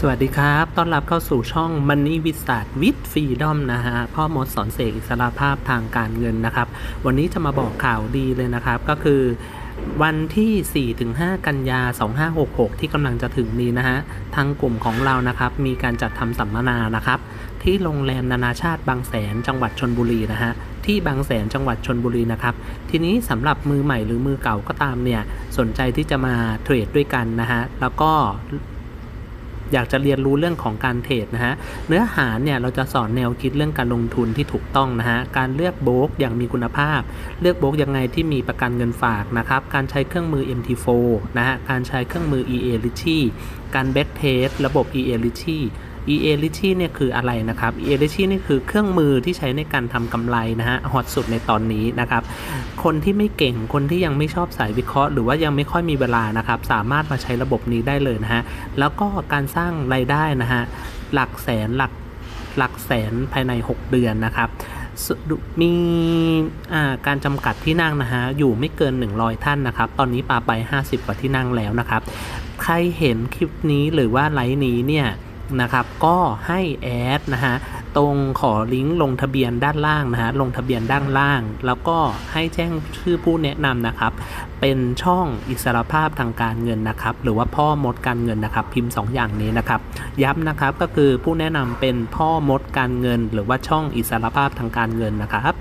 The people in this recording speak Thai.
สวัสดีครับ ต้อนรับเข้าสู่ช่อง Money w i z a r d with Freedom นะฮะ พ่อมดสอนเสกอิสระภาพทางการเงินนะครับ วันนี้จะมาบอกข่าวดีเลยนะครับ ก็คือวันที่ 4-5 กันยา 2566 ที่กำลังจะถึงนี้นะฮะ ทางกลุ่มของเรานะครับ มีการจัดทำสัมมนานะครับ ที่โรงแรมนานาชาติบางแสนจังหวัดชนบุรีนะฮะ ที่บางแสนจังหวัดชนบุรีนะครับ ทีนี้สำหรับมือใหม่หรือมือเก่าก็ตามเนี่ย สนใจที่จะมาเทรดด้วยกันนะฮะ แล้วก็ อยากจะเรียนรู้เรื่องของการเทรดนะฮะ เนื้อหาเนี่ยเราจะสอนแนวคิดเรื่องการลงทุนที่ถูกต้องนะฮะ การเลือกโบรกอย่างมีคุณภาพ เลือกโบรกยังไงที่มีประกันเงินฝากนะครับ การใช้เครื่องมือ MT4 นะฮะ การใช้เครื่องมือ EA l i t c h y การแบ็กเทสระบบ EA l i t c h y EA l i t c h y เนี่ยคืออะไรนะครับ EA l i t c h y นี่คือเครื่องมือที่ใช้ในการทำกำไรนะฮะฮอตสุดในตอนนี้นะครับ คนที่ไม่เก่งคนที่ยังไม่ชอบสายวิเคราะห์ หรือว่ายังไม่ค่อยมีเวลานะครับ สามารถมาใช้ระบบนี้ได้เลยนะฮะแล้วก็การสร้างรายได้นะฮะหลักแสนหลักหลักแสนภายใน 6 เดือนนะครับมีการจำกัดที่นั่งนะฮะอยู่ไม่เกิน 100 ท่านนะครับ ตอนนี้ปาไป 50 กว่าที่นั่งแล้วนะครับ ใครเห็นคลิปนี้หรือว่าไลฟ์นี้เนี่ย นะครับ ก็ให้แอดนะฮะตรงขอลิงก์ลงทะเบียนด้านล่างนะฮะลงทะเบียนด้านล่าง แล้วก็ให้แจ้งชื่อผู้แนะนำนะครับ เป็นช่องอิสรภาพทางการเงินนะครับ หรือว่าพ่อมดการเงินนะครับ พิมพ์ 2 อย่างนี้นะครับ ย้ำนะครับก็คือผู้แนะนำเป็นพ่อมดการเงิน หรือว่าช่องอิสรภาพทางการเงินนะครับ